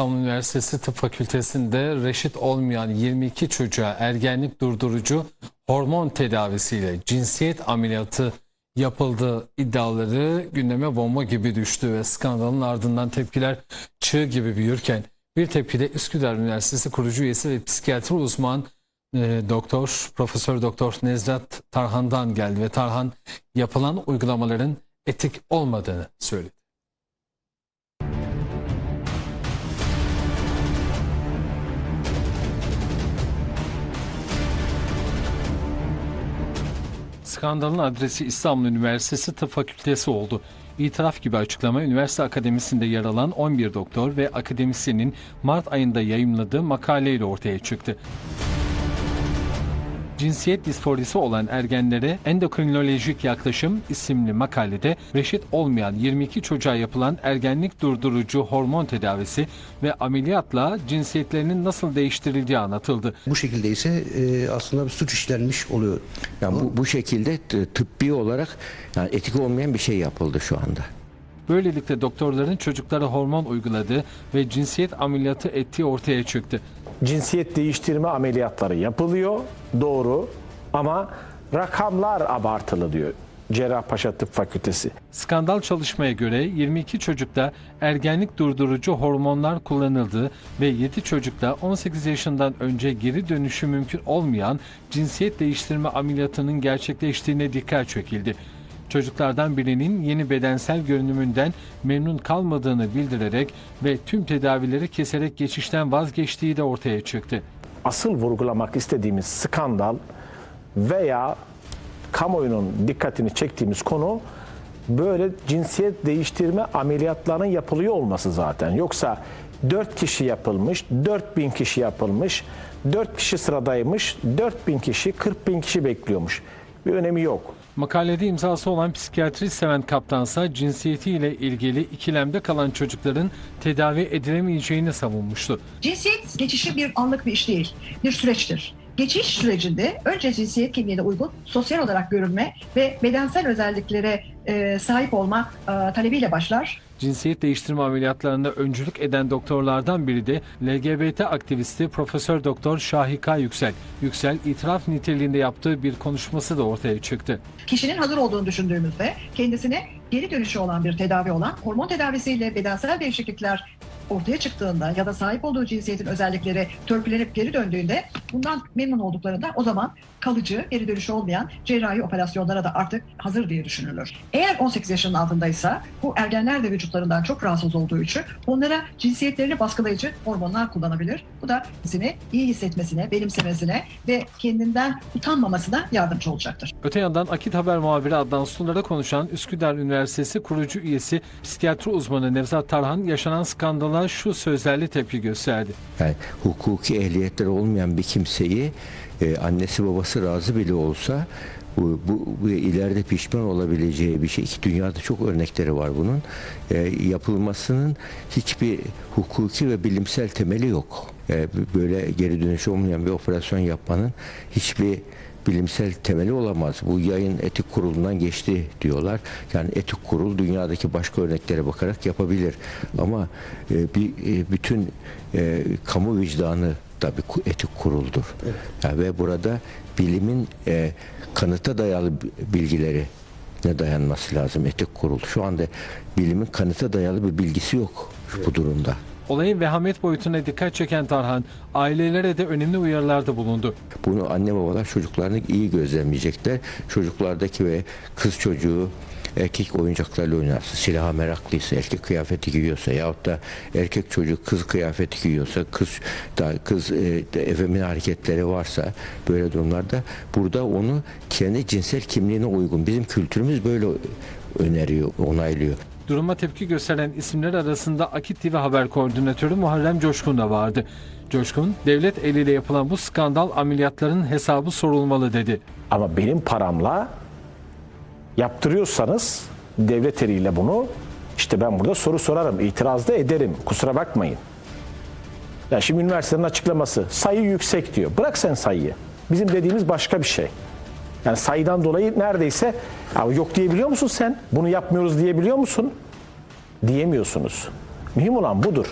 İstanbul Üniversitesi Tıp Fakültesi'nde reşit olmayan 22 çocuğa ergenlik durdurucu hormon tedavisiyle cinsiyet ameliyatı yapıldığı iddiaları gündeme bomba gibi düştü ve skandalın ardından tepkiler çığ gibi büyürken bir tepkide Üsküdar Üniversitesi kurucu üyesi ve psikiyatri uzman e, doktor Profesör Doktor Nezrat Tarhan'dan geldi ve Tarhan yapılan uygulamaların etik olmadığını söyledi. Skandalın adresi İstanbul Üniversitesi Tıp Fakültesi oldu. İtiraf gibi açıklama üniversite akademisinde yer alan 11 doktor ve akademisyenin Mart ayında yayımladığı makaleyle ortaya çıktı. Cinsiyet disforisi olan ergenlere endokrinolojik yaklaşım isimli makalede reşit olmayan 22 çocuğa yapılan ergenlik durdurucu hormon tedavisi ve ameliyatla cinsiyetlerinin nasıl değiştirildiği anlatıldı. Bu şekilde ise e, aslında bir suç işlenmiş oluyor. Yani bu, bu şekilde tıbbi olarak yani etik olmayan bir şey yapıldı şu anda. Böylelikle doktorların çocuklara hormon uyguladığı ve cinsiyet ameliyatı ettiği ortaya çıktı. Cinsiyet değiştirme ameliyatları yapılıyor. Doğru. Ama rakamlar abartılı diyor Cerrahpaşa Tıp Fakültesi. Skandal çalışmaya göre 22 çocukta ergenlik durdurucu hormonlar kullanıldığı ve 7 çocukta 18 yaşından önce geri dönüşü mümkün olmayan cinsiyet değiştirme ameliyatının gerçekleştiğine dikkat çekildi. Çocuklardan birinin yeni bedensel görünümünden memnun kalmadığını bildirerek ve tüm tedavileri keserek geçişten vazgeçtiği de ortaya çıktı. Asıl vurgulamak istediğimiz skandal veya kamuoyunun dikkatini çektiğimiz konu böyle cinsiyet değiştirme ameliyatlarının yapılıyor olması zaten. Yoksa 4 kişi yapılmış, 4000 kişi yapılmış, 4 kişi sıradaymış, 4000 kişi, 40 bin kişi bekliyormuş. Bir önemi yok. Makalede imzası olan psikiyatri seven kaptansa cinsiyetiyle ilgili ikilemde kalan çocukların tedavi edilemeyeceğini savunmuştu. Cinsiyet geçişi bir anlık bir iş değil, bir süreçtir. Geçiş sürecinde önce cinsiyet kimliğine uygun sosyal olarak görünme ve bedensel özelliklere e, sahip olma e, talebiyle başlar. Cinsiyet değiştirme ameliyatlarında öncülük eden doktorlardan biri de LGBT aktivisti Profesör Doktor Şahika Yüksel. Yüksel itiraf niteliğinde yaptığı bir konuşması da ortaya çıktı. Kişinin hazır olduğunu düşündüğümüzde kendisine geri dönüşü olan bir tedavi olan hormon tedavisiyle bedensel değişiklikler ortaya çıktığında ya da sahip olduğu cinsiyetin özellikleri törpülenip geri döndüğünde bundan memnun olduklarında o zaman kalıcı, geri dönüşü olmayan cerrahi operasyonlara da artık hazır diye düşünülür. Eğer 18 yaşının altındaysa bu ergenler de vücutlarından çok rahatsız olduğu için onlara cinsiyetlerini baskılayıcı hormonlar kullanabilir. Bu da kendisini iyi hissetmesine, benimsemesine ve kendinden utanmamasına yardımcı olacaktır. Öte yandan Akit Haber muhabiri Adnan Sular'a konuşan Üsküdar Üniversitesi kurucu üyesi psikiyatri uzmanı Nevzat Tarhan yaşanan skandala şu sözlerle tepki gösterdi. Yani hukuki ehliyetleri olmayan bir kimseyi e, annesi babası razı bile olsa bu, bu, bu ileride pişman olabileceği bir şey. İki dünyada çok örnekleri var bunun. E, yapılmasının hiçbir hukuki ve bilimsel temeli yok. E, böyle geri dönüş olmayan bir operasyon yapmanın hiçbir bilimsel temeli olamaz. Bu yayın etik kurulundan geçti diyorlar. Yani etik kurul dünyadaki başka örneklere bakarak yapabilir. Ama e, bir e, bütün e, kamu vicdanı da bir etik kuruldur. Yani ve burada bilimin e, kanıta dayalı bi- bilgileri ne dayanması lazım etik kurul. Şu anda bilimin kanıta dayalı bir bilgisi yok bu durumda. Olayın vehamet boyutuna dikkat çeken Tarhan, ailelere de önemli uyarılarda bulundu. Bunu anne babalar çocuklarını iyi gözlemleyecekler. Çocuklardaki ve kız çocuğu erkek oyuncaklarla oynarsa, silaha meraklıysa, erkek kıyafeti giyiyorsa yahut da erkek çocuk kız kıyafeti giyiyorsa, kız da kız e, efemin hareketleri varsa böyle durumlarda burada onu kendi cinsel kimliğine uygun. Bizim kültürümüz böyle öneriyor, onaylıyor. Duruma tepki gösteren isimler arasında Akit TV Haber Koordinatörü Muharrem Coşkun da vardı. Coşkun, devlet eliyle yapılan bu skandal ameliyatların hesabı sorulmalı dedi. Ama benim paramla yaptırıyorsanız devlet eliyle bunu işte ben burada soru sorarım, itiraz da ederim. Kusura bakmayın. Ya şimdi üniversitenin açıklaması sayı yüksek diyor. Bırak sen sayıyı. Bizim dediğimiz başka bir şey. Yani sayıdan dolayı neredeyse ya yok diyebiliyor musun sen? Bunu yapmıyoruz diyebiliyor musun? Diyemiyorsunuz. Mühim olan budur.